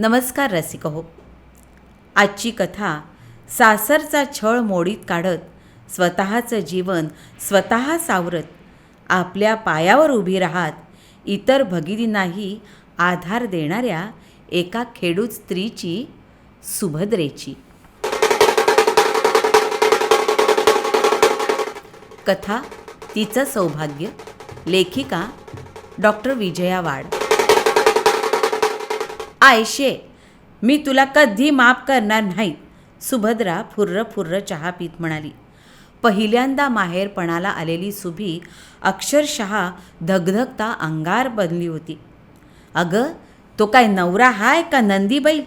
नमस्कार रसिक हो आजची कथा सासरचा छळ मोडीत काढत स्वतःचं जीवन स्वतः सावरत आपल्या पायावर उभी राहत इतर भगिनींनाही आधार देणाऱ्या एका खेडूत स्त्रीची सुभद्रेची. कथा तिचं सौभाग्य लेखिका डॉक्टर विजया वाड. आयशे मी तुला कधी माफ करणार नाही. सुभद्रा फुर्र फुर्र चहा पीत म्हणाली. पहिल्यांदा माहेरपणाला आलेली सुभी अक्षरशः धगधगता अंगार बनली होती. अगं तो काय नवरा हाय का नंदीबाई?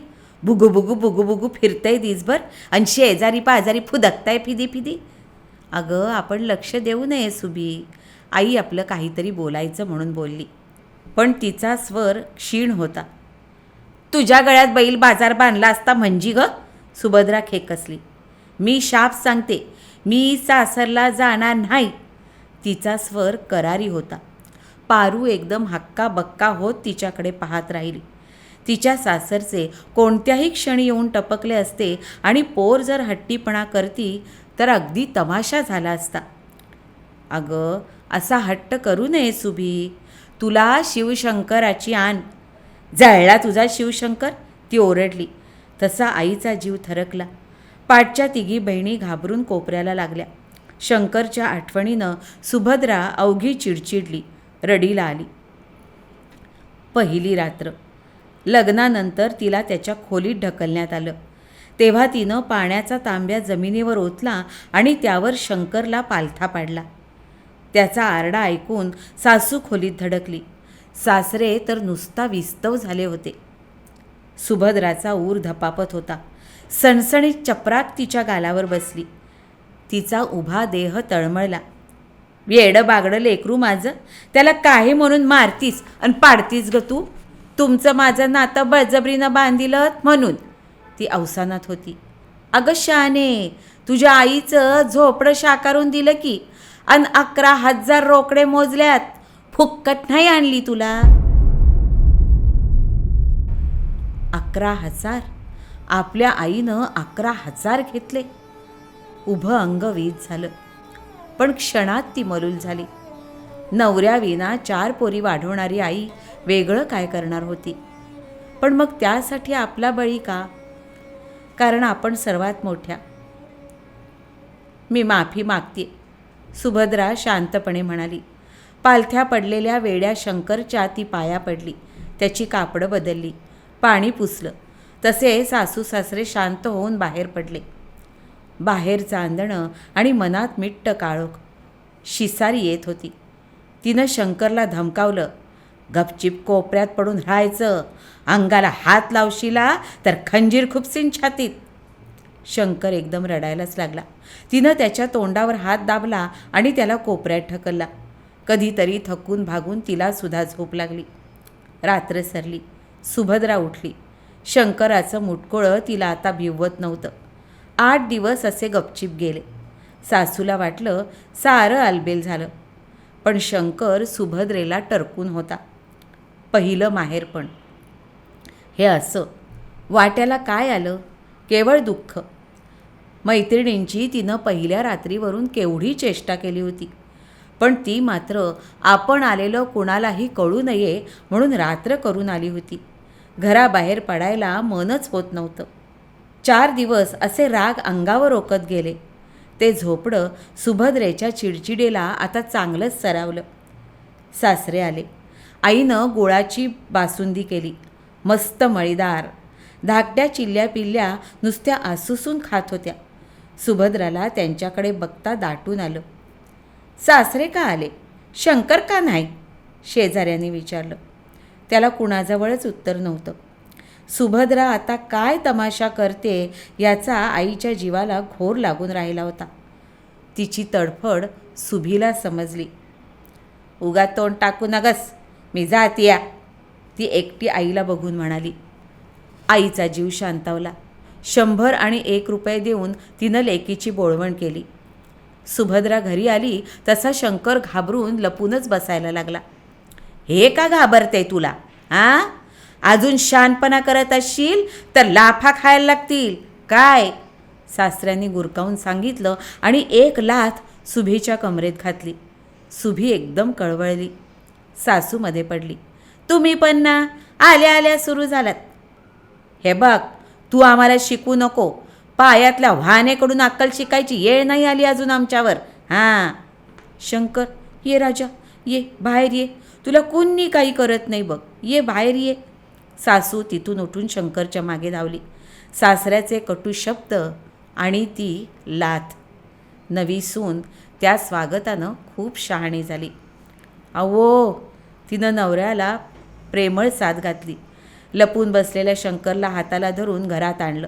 बुगू बुगू बुगू बुगू फिरतंय दिसभर आणि शेजारी पाजारी फुदकताय फिदी फिदी. अगं आपण लक्ष देऊ नये सुभी. आई आपलं काहीतरी बोलायचं म्हणून बोलली. पण तिचा स्वर क्षीण होता. तुझ्या गळ्यात बैल बाजार बांधला असता म्हणजे ग? सुभद्रा खेकसली मी शाप सांगते मी सासरला जाणार नाही. तिचा स्वर करारी होता. पारू एकदम हक्का बक्का होत तिच्याकडे पाहत राहिली. तिच्या सासरचे कोणत्याही क्षणी येऊन टपकले असते आणि पोर जर हट्टीपणा करती तर अगदी तमाशा झाला असता. अगं असा हट्ट करू नये सुभी. तुला शिवशंकराची आण. जळला तुझा शिवशंकर? ती ओरडली. तसा आईचा जीव थरकला. पाठच्या तिघी बहिणी घाबरून कोपऱ्याला लागल्या. शंकरच्या आठवणीनं सुभद्रा अवघी चिडचिडली. रडीला आली. पहिली रात्र. लग्नानंतर तिला त्याच्या खोलीत ढकलण्यात आलं. तेव्हा तिनं पाण्याचा तांब्या जमिनीवर ओतला आणि त्यावर शंकरला पालथा पाडला. त्याचा आरडा ऐकून सासू खोलीत धडकली. सासरे तर नुसता विस्तव झाले होते. सुभद्राचा ऊर धपापत होता. सणसणीत चपराक तिच्या गालावर बसली. तिचा उभा देह तळमळला. येडं बागडं लेकरू माझं त्याला काही म्हणून मारतीस आणि पाडतीस ग तू? तुमचं माझं नातं बळजबरीनं बांधिलं म्हणून. ती अवसानात होती. अगं शाने तुझ्या आईचं झोपडं शाकारून दिलं की अन अकरा हजार रोकडे मोजल्यात. फुक्कत नाही आणली तुला? अकरा हजार. आपल्या आईनं अकरा हजार घेतले. उभं अंग वीज झालं. पण क्षणात ती मलूल झाली. नवऱ्याविना चार पोरी वाढवणारी आई वेगळं काय करणार होती? पण मग त्यासाठी आपला बळी का? कारण आपण सर्वात मोठ्या. मी माफी मागते सुभद्रा शांतपणे म्हणाली. पालथ्या पडलेल्या वेड्या शंकरच्या ती पाया पडली. त्याची कापडं बदलली. पाणी पुसलं. तसे सासू सासरे शांत होऊन बाहेर पडले. बाहेर चांदणं आणि मनात मिट्ट काळोख. शिसारी येत होती. तिनं शंकरला धमकावलं गपचिप कोपऱ्यात पडून राहायचं. अंगाला हात लावशीला तर खंजीर खुपसीन छातीत. शंकर एकदम रडायलाच लागला. तिनं त्याच्या तोंडावर हात दाबला आणि त्याला कोपऱ्यात ढकलला. कधीतरी थकून भागून तिलासुद्धा झोप लागली. रात्र सरली. सुभद्रा उठली. शंकराचं मुटकोळं तिला आता भिवत नव्हतं. आठ दिवस असे गपचिप गेले. सासूला वाटलं सारं आलबेल झालं. पण शंकर सुभद्रेला टरकून होता. पहिलं माहेरपण हे असं. वाट्याला काय आलं? केवळ दुःख. मैत्रिणींची तिनं पहिल्या रात्रीवरून केवढी चेष्टा केली होती. पण ती मात्र आपण आलेलं कुणालाही कळू नये म्हणून रात्र करून आली होती. घराबाहेर पडायला मनच होत नव्हतं. चार दिवस असे राग अंगावर ओकत गेले. ते झोपडं सुभद्रेच्या चिडचिडेला आता चांगलंच सरावलं. सासरे आले. आईनं गोळाची बासुंदी केली. मस्त मळीदार. धाकट्या चिल्ल्या पिल्ल्या नुसत्या आसुसून खात होत्या. सुभद्राला त्यांच्याकडे बघता दाटून आलं. सासरे का आले? शंकर का नाही? शेजाऱ्याने विचारलं. त्याला कुणाजवळच उत्तर नव्हतं. सुभद्रा आता काय तमाशा करते याचा आईच्या जीवाला घोर लागून राहिला होता. तिची तडफड सुभीला समजली. उगा तोंड टाकू नगस मी जातीया ती एकटी आईला बघून म्हणाली. आईचा जीव शांतावला. शंभर आणि एक रुपये देऊन तिनं लेकीची बोळवण केली. सुभद्रा घरी आली तसा शंकर घाबरून लपूनच बसायला लागला. हे का घाबरते तुला? आ? अजून शानपणा करत असशील तर लाफा खायला लागतील. काय? सासऱ्यांनी गुरकावून सांगितलं आणि एक लाथ सुभीच्या कमरेत घातली. सुभी एकदम कळवळली. सासूमध्ये पडली. तुम्ही पण ना आल्या आल्या सुरू झालात. हे बघ तू आम्हाला शिकू नको. पायातल्या वाहनेकडून अक्कल शिकायची येळ नाही आली अजून आमच्यावर. हां. शंकर ये राजा ये बाहेर ये. तुला कुणी काही करत नाही बघ. ये बाहेर ये. सासू तिथून उठून शंकरच्या मागे धावली. सासऱ्याचे कटू शब्द आणि ती लाथ. नवी सून त्या स्वागतानं खूप शहाणी झाली. अहो तिनं नवऱ्याला प्रेमळ साथ घातली. लपून बसलेल्या शंकरला हाताला धरून घरात आणलं.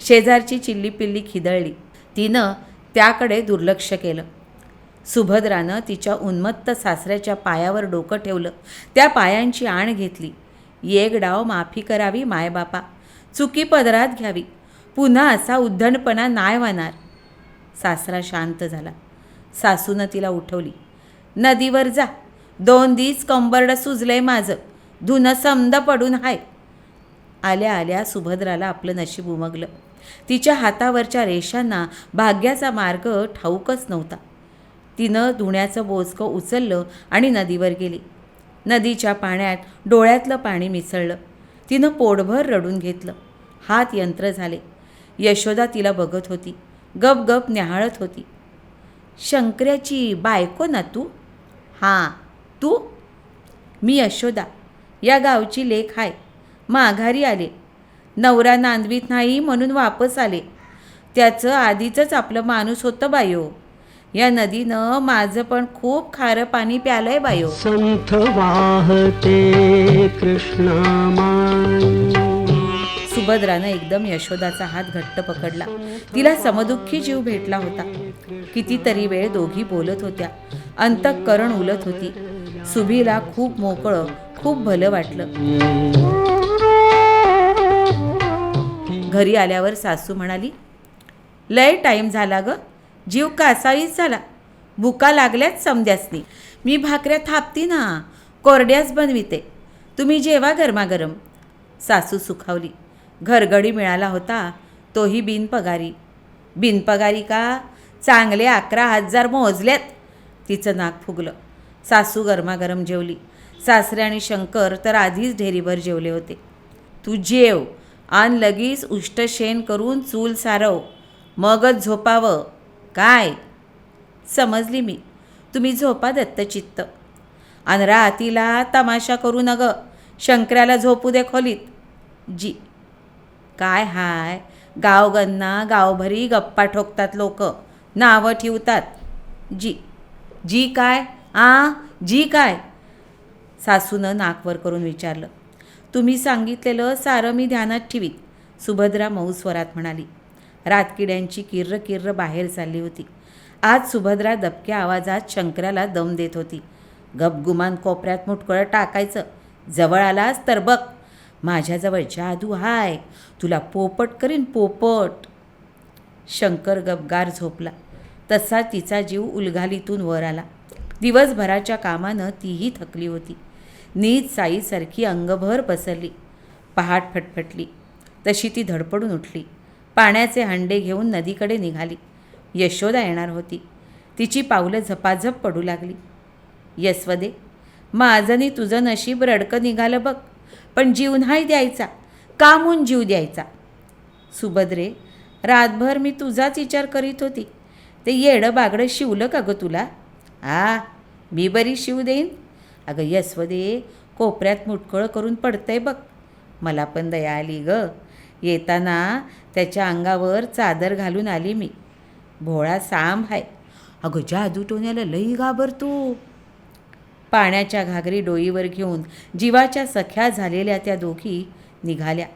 शेजारची चिल्ली पिल्ली खिदळली. तिनं त्याकडे दुर्लक्ष केलं. सुभद्रानं तिच्या उन्मत्त सासऱ्याच्या पायावर डोकं ठेवलं. त्या पायांची आण घेतली. एक डाव माफी करावी मायबापा. चुकी पदरात घ्यावी. पुन्हा असा उद्धणपणा नाय वाणार. सासरा शांत झाला. सासूनं तिला उठवली. नदीवर जा. दोन दिस कंबरड सुजलंय माझं. धुनं समद पडून हाय. आल्या आल्या सुभद्राला आपलं नशीब उमगलं. तिच्या हातावरच्या रेषांना भाग्याचा मार्ग ठाऊकच नव्हता. तिनं धुण्याचं बोचकं उचललं आणि नदीवर गेली. नदीच्या पाण्यात डोळ्यातलं पाणी मिसळलं. तिनं पोटभर रडून घेतलं. हात यंत्र झाले. यशोदा तिला बघत होती. गप गप न्याहाळत होती. शंकर्याची बायको ना तू? हां. तू? मी यशोदा. या गावची लेख आहे. माघारी आले. नवरा नांदवीत नाही म्हणून वापस आले. त्याचं आधीचंच आपलं माणूस होतं बायो. या नदीनं माझं पण खूप खारं पाणी प्यालंय बायो. संथ वाहते कृष्णामाई सुभद्रानं एकदम यशोदाचा हात घट्ट पकडला. तिला समदुःखी जीव भेटला होता. कितीतरी वेळ दोघी बोलत होत्या. अंतःकरण उलत होती. सुभीला खूप मोकळं खूप भलं वाटलं. घरी आल्यावर सासू म्हणाली लय टाईम झाला ग जीव कासावीस झाला. भुका लागल्याच समद्यासनी. मी भाकऱ्या थापती ना कोरड्याच बनविते. तुम्ही जेवा गरमागरम. सासू सुखावली. घरगडी मिळाला होता तोही बिनपगारी. बिनपगारी का? चांगले अकरा हजार मोजल्यात. तिचं नाक फुगलं. सासू गरमागरम जेवली. सासरे आणि शंकर तर आधीच ढेरीभर जेवले होते. तू जेव आण लगीच उष्टशेन करून चूल सारव. मगच झोपावं. काय? समजली मी. तुम्ही झोपा दत्तचित्त. आणि आतीला तमाशा करू नग. शंकराला झोपू दे खोलीत. जी. काय हाय? गावगन्ना गावभरी गप्पा ठोकतात लोक. नावं ठेवतात. जी. जी काय? आ? जी काय? सासूनं नाकवर करून विचारलं. तुम्ही सांगितलेलं सारं मी ध्यानात ठेवीत सुभद्रा मऊ स्वरात म्हणाली. रातकिड्यांची किर्र किर्र बाहेर चालली होती. आज सुभद्रा दबक्या आवाजात शंकराला दम देत होती. गपगुमान कोपऱ्यात मुटकळं टाकायचं. जवळ आलास तर बघ. माझ्याजवळ जादू हाय. तुला पोपट करीन पोपट. शंकर गपगार झोपला. तसा तिचा जीव उलघालीतून वर आला. दिवसभराच्या कामानं तीही थकली होती. नीच साईसारखी अंगभर पसरली पहाट फटफटली. तशी ती धडपडून उठली. पाण्याचे हंडे घेऊन नदीकडे निघाली. यशोदा येणार होती. तिची पावलं झपाझप पडू लागली. यस्वदे माझं तुझं नशीब रडकं निघालं बघ. पण जीव नाही द्यायचा. कामून जीव द्यायचा. सुभद्रे रातभर मी तुझाच विचार करीत होती. ते येडं बागडं शिवलं का गं तुला? आ मी बरी शिव देईन. अगं यस्वदे कोपऱ्यात मुटकळ करून पडतंय बघ. मला पण दया आली ग. येताना त्याच्या अंगावर चादर घालून आली मी. भोळा सांब आहे अगं जादू टोण्याला लई घाबरतो पाण्याच्या घागरी डोईवर घेऊन जीवाच्या सख्या झालेल्या त्या दोघी निघाल्या.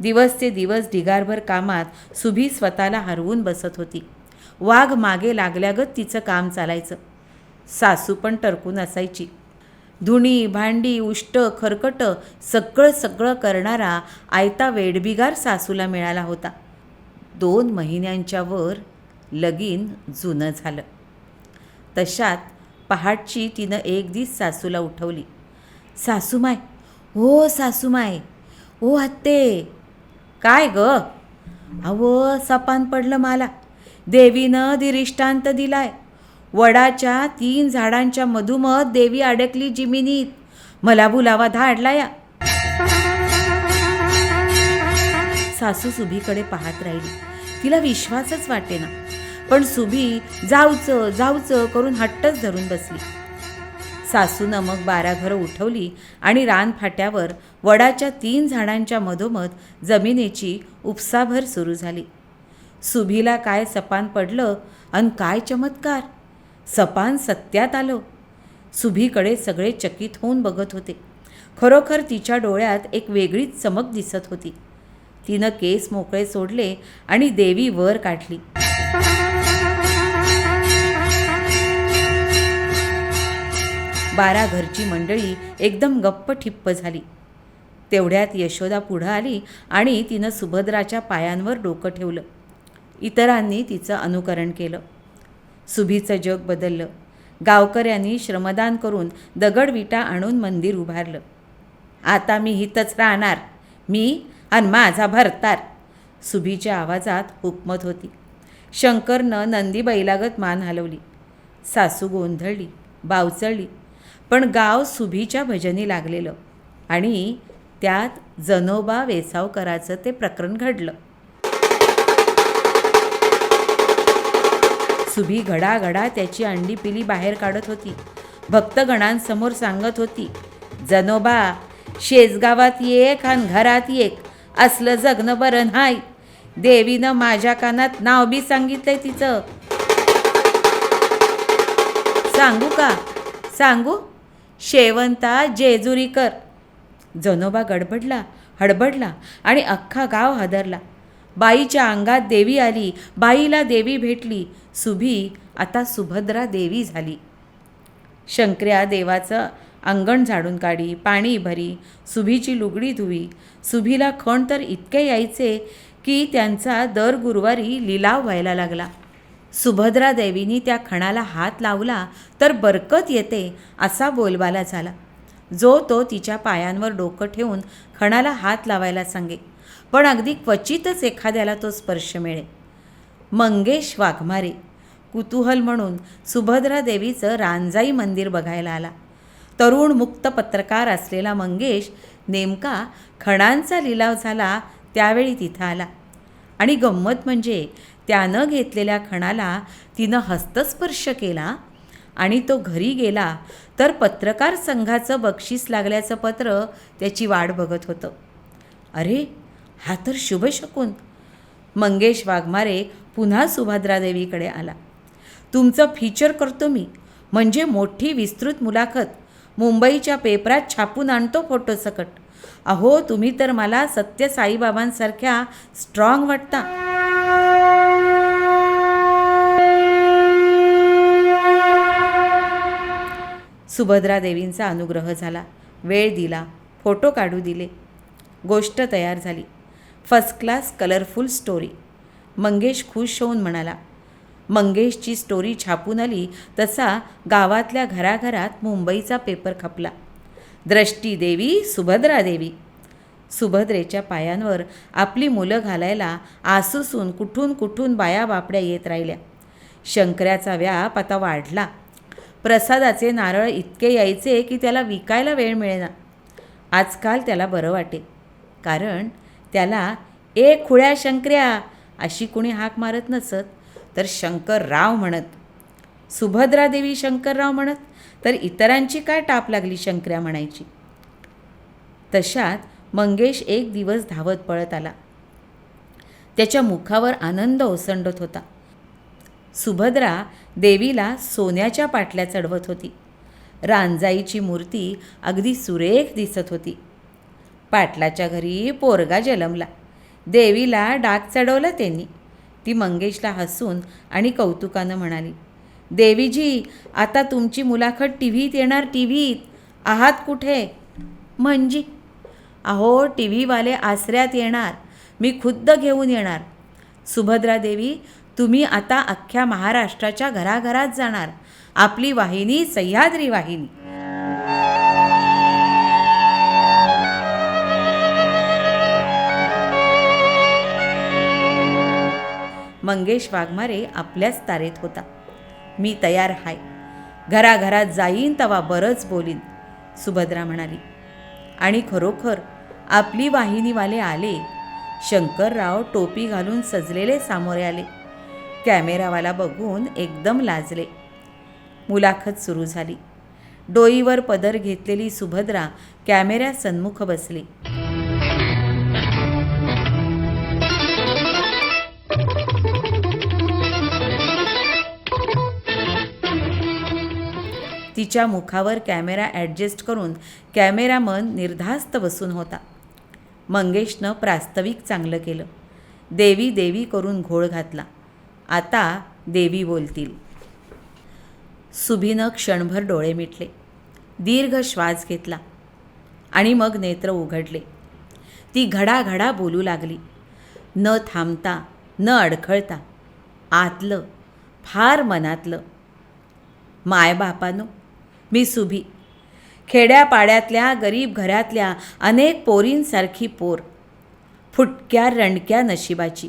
दिवस ते दिवस ढिगारभर कामात सुभी स्वतःला हरवून बसत होती. वाघ मागे लागल्यागत तिचं काम चालायचं. सासू पण टरकून असायची. धुणी भांडी उष्ट खरकट सगळं सगळं करणारा आयता वेडबिगार सासूला मिळाला होता. दोन महिन्यांच्या वर लगीन जुनं झालं. तशात पहाटची तिनं एक दिस सासूला उठवली. सासूमाय हो सासूमाय ओ हत्ते काय ग? अहो सपान पडलं मला. देवीनं दिरिष्टांत दिलाय. वडाच्या तीन झाडांच्या मधुमध देवी अडकली जिमिनीत. मला बुलावा धाडला या सासू सुभीकडे पाहत राहिली. तिला विश्वासच वाटेना. पण सुभी जाऊचं जाऊचं करून हट्टच धरून बसली. सासूनं मग बारा घरं उठवली आणि रानफाट्यावर वडाच्या तीन झाडांच्या मधोमध जमिनीची उपसाभर सुरू झाली. सुभीला काय सपान पडलं अन काय चमत्कार? सपान सत्यात आलं. सुभीकडे सगळे चकित होऊन बघत होते. खरोखर तिच्या डोळ्यात एक वेगळीच चमक दिसत होती. तिनं केस मोकळे सोडले आणि देवी वर काढली. बारा घरची मंडळी एकदम गप्प ठिप्प झाली. तेवढ्यात यशोदा पुढं आली आणि तिनं सुभद्राच्या पायांवर डोकं ठेवलं. इतरांनी तिचं अनुकरण केलं. सुभीचं जग बदललं. गावकऱ्यांनी श्रमदान करून दगडविटा आणून मंदिर उभारलं. आता मी हितच राहणार. मी आणि माझा भरतार. सुभीच्या आवाजात हुकमत होती. शंकरनं नंदी बैलागत मान हलवली. सासू गोंधळली बावचळली. पण गाव सुभीच्या भजनी लागलेलं आणि त्यात जनोबा वेसावकराचं ते प्रकरण घडलं. सुभी घडाघडा त्याची अंडी पिली बाहेर काढत होती. भक्तगणांसमोर सांगत होती जनोबा शेजगावात एक आणि घरात एक असलं जगणं बरं नाही. देवीनं माझ्या कानात नाव बी सांगितलंय तिचं. सांगू का? सांगू? शेवंता जेजुरीकर. जनोबा गडबडला हडबडला आणि अख्खा गाव हादरला. बाईच्या अंगात देवी आली बाईला देवी भेटली. सुभी आता सुभद्रा देवी झाली. शंकर्या देवाचं अंगण झाडून काढी पाणी भरी सुभीची लुगडी धुवी. सुभीला खण तर इतके यायचे की त्यांचा दर गुरुवारी लिलाव व्हायला लागला. सुभद्रा देवीनी त्या खणाला हात लावला तर बरकत येते असा बोलबाला झाला. जो तो तिच्या पायांवर डोकं ठेवून खणाला हात लावायला सांगे. पण अगदी क्वचितच एखाद्याला तो स्पर्श मिळे मंगेश वाघमारे कुतूहल म्हणून सुभद्रा देवीचं रांजाई मंदिर बघायला आला. तरुण मुक्त पत्रकार असलेला मंगेश नेमका खणांचा लिलाव झाला त्यावेळी तिथं आला. आणि गंमत म्हणजे त्यानं घेतलेल्या खणाला तिनं हस्तस्पर्श केला आणि तो घरी गेला तर पत्रकार संघाचं बक्षीस लागल्याचं पत्र त्याची वाट बघत होतं. अरे हा तर शुभ शकून. मंगेश वाघमारे पुन्हा सुभद्रादेवीकडे आला. तुमचं फीचर करतो मी. म्हणजे मोठी विस्तृत मुलाखत. मुंबईच्या पेपरात छापून आणतो फोटोसकट अहो तुम्ही तर मला सत्य साईबाबांसारख्या स्ट्रॉंग वाटता. सुभद्रा देवींचा अनुग्रह झाला. वेळ दिला. फोटो काढू दिले. गोष्ट तयार झाली. First class colourful story. Mangesh खुश होऊन म्हणाला मंगेशची स्टोरी छापून आली तसा गावातल्या घराघरात मुंबईचा पेपर खपला. द्रष्टी देवी सुभद्रा देवी. सुभद्रेच्या पायांवर आपली मुलं घालायला आसूसून कुठून कुठून बाया बापड्या येत राहिल्या. शंकऱ्याचा व्याप आता वाढला. प्रसादाचे नारळ इतके यायचे की त्याला विकायला वेळ मिळेना. आजकाल त्याला बरं वाटे कारण त्याला ए खुळ्या शंकर्या अशी कुणी हाक मारत नसत तर शंकरराव म्हणत. सुभद्रादेवी शंकरराव म्हणत तर इतरांची काय टाप लागली शंकर्या म्हणायची? तशात मंगेश एक दिवस धावत पळत आला. त्याच्या मुखावर आनंद ओसंडत होता. सुभद्रा देवीला सोन्याच्या पाटल्या चढवत होती. रांजाईची मूर्ती अगदी सुरेख दिसत होती. पाटलाच्या घरी पोरगा जलमला देवीला डाग चढवलं त्यांनी. ती मंगेशला हसून आणि कौतुकानं म्हणाली देवीजी आता तुमची मुलाखत टी व्हीत येणार टी व्हीत आहात कुठे? म्हणजे? अहो टी व्हीवाले आसऱ्यात येणार. मी खुद्द घेऊन येणार. सुभद्रा देवी तुम्ही आता अख्ख्या महाराष्ट्राच्या घराघरात जाणार. आपली वाहिनी सह्याद्री वाहिनी. मंगेश वाघमारे आपल्याच तारेत होता. मी तयार हाय. घराघरात जाईन तवा बरंच बोलीन सुभद्रा म्हणाली. आणि खरोखर आपली वाहिनीवाले आले शंकरराव टोपी घालून सजलेले सामोरे आले. कॅमेरावाला बघून एकदम लाजले. मुलाखत सुरू झाली. डोईवर पदर घेतलेली सुभद्रा कॅमेऱ्यासन्मुख बसली. तिच्या मुखावर कॅमेरा ॲडजस्ट करून कॅमेरामन निर्धास्त बसून होता. मंगेशनं प्रास्ताविक चांगलं केलं. देवी देवी करून घोळ घातला. आता देवी बोलतील. सुभीनं क्षणभर डोळे मिटले. दीर्घ श्वास घेतला. आणि मग नेत्र उघडले. ती घडाघडा बोलू लागली. न थांबता न अडखळता आतलं फार मनातलं. मायबापानो मी सुभी खेड्यापाड्यातल्या गरीब घरातल्या अनेक पोरींसारखी पोर. फुटक्या रणक्या नशिबाची.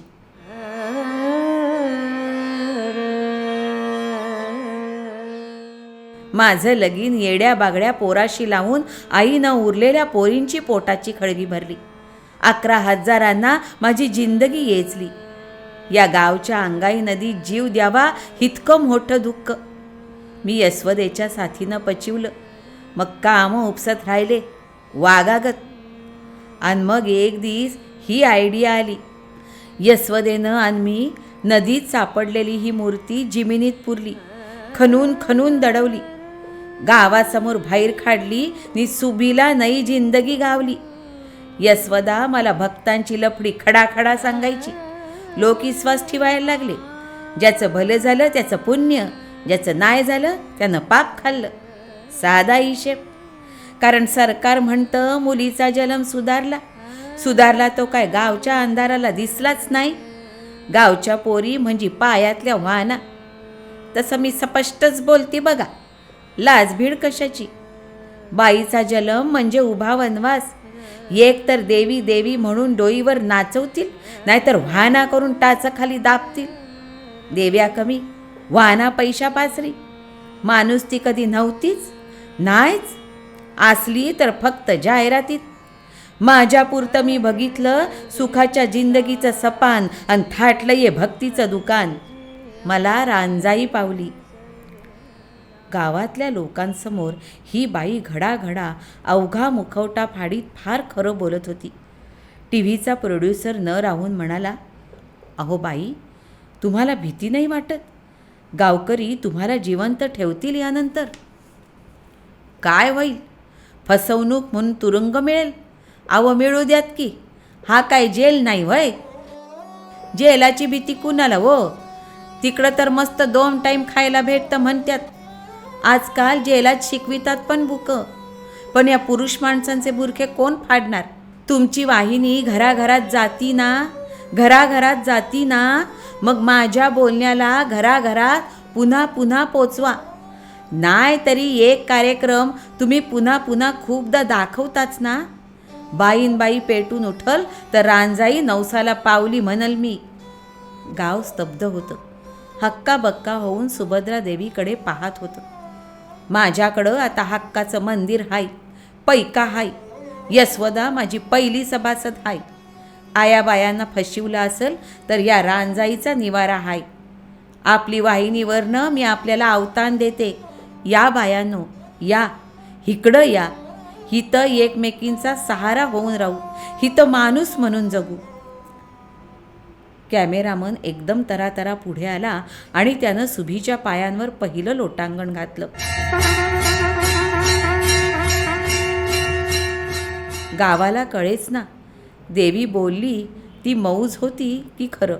माझं लगीन येड्या बागड्या पोराशी लावून आईनं उरलेल्या पोरींची पोटाची खळगी भरली. अकरा हजारांना माझी जिंदगी येचली. या गावच्या अंगाई नदीत जीव द्यावा इतकं मोठं दुःख. मी यस्वदेच्या साथीनं पचिवलं. मग काम उपसत राहिले. वागागत आणि मग एक दिस ही आयडिया आली. यस्वदेनं आणि मी नदीत सापडलेली ही मूर्ती जिमिनीत पुरली. खनून खनून दडवली. गावासमोर बाहेर खाडली नि सुबीला नई जिंदगी गावली. यस्वदा मला भक्तांची लफडी खडाखडा सांगायची. लोक विश्वास ठेवायला लागले. ज्याचं भलं झालं त्याचं पुण्य. ज्याचं नाही झालं त्यानं पाप खाल्लं. साधा हिशेब. कारण सरकार म्हणतं मुलीचा जन्म सुधारला. सुधारला तो काय गावच्या अंधाराला दिसलाच नाही. गावच्या पोरी म्हणजे पायातल्या वाहना तसं मी स्पष्टच बोलते बघा. लाजभीड कशाची? बाईचा जन्म म्हणजे उभा वनवास. एक तर देवी देवी म्हणून डोईवर नाचवतील नाहीतर वाहना करून टाचाखाली दाबतील देव्या कमी वाहना पैशा पाचरी माणूस ती कधी नव्हतीच नाहीच. असली तर फक्त जाहिरातीत. माझ्यापुरतं मी बघितलं सुखाच्या जिंदगीचं सपान आणि थाटलं ये भक्तीचं दुकान. मला रांजाई पावली. गावातल्या लोकांसमोर ही बाई घडाघडा अवघा मुखवटा फाडीत फार खरं बोलत होती. टी व्हीचा प्रोड्युसर न राहून म्हणाला अहो बाई तुम्हाला भीती नाही वाटत? गावकरी तुम्हाला जिवंत ठेवतील यानंतर. काय होईल? फसवणूक म्हणून तुरुंग मिळेल. आवं मिळू द्यात की. हा काय जेल नाही वय जेलाची भीती कुणाला हो? तिकडं तर मस्त दोन टाईम खायला भेटतं म्हणतात आजकाल जेलात शिकवितात पण बुक. पण या पुरुष माणसांचे बुरखे कोण फाडणार? तुमची वाहिनी घराघरात जाती ना? घराघरात जाती ना मग माझ्या बोलण्याला घराघरात पुन्हा पुन्हा पोचवा. नाही तरी एक कार्यक्रम तुम्ही पुन्हा पुन्हा खूपदा दाखवताच ना. बाईनबाई पेटून उठल तर रांजाई नवसाला पावली म्हणल मी. गाव स्तब्ध होतं. हक्का बक्का होऊन सुभद्रा देवीकडे पाहत होतं. माझ्याकडं आता हक्काचं मंदिर हाय पैका हाय. यस्वदा माझी पहिली सभासद हाय. आयाबायांना फशिवलं असेल तर या रांजाईचा निवारा हाय. आपली वाहिनीवरनं मी आपल्याला अवतान देते. या बायांनो या. इकडं या. हिथं एकमेकींचा सहारा होऊन राहू. हिथं माणूस म्हणून जगू. कॅमेरामन एकदम तरातरा पुढे आला आणि त्यानं सुभीच्या पायांवर पहिलं लोटांगण घातलं. गावाला कळेच ना. देवी बोलली ती मौज होती की खरं?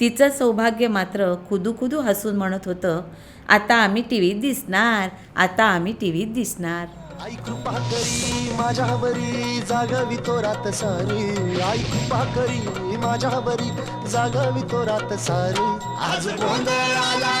तिचं सौभाग्य मात्र खुदू खुदू हसून म्हणत होतं आता आम्ही टी व्हीत दिसणार आता आम्ही टी व्हीत दिसणार. आई कृपा करी माझ्यावरी जागावी तो रात सारी. आई कृपा करी माझ्यावरी जागावी तो रात सारी. आज गोंधळ आला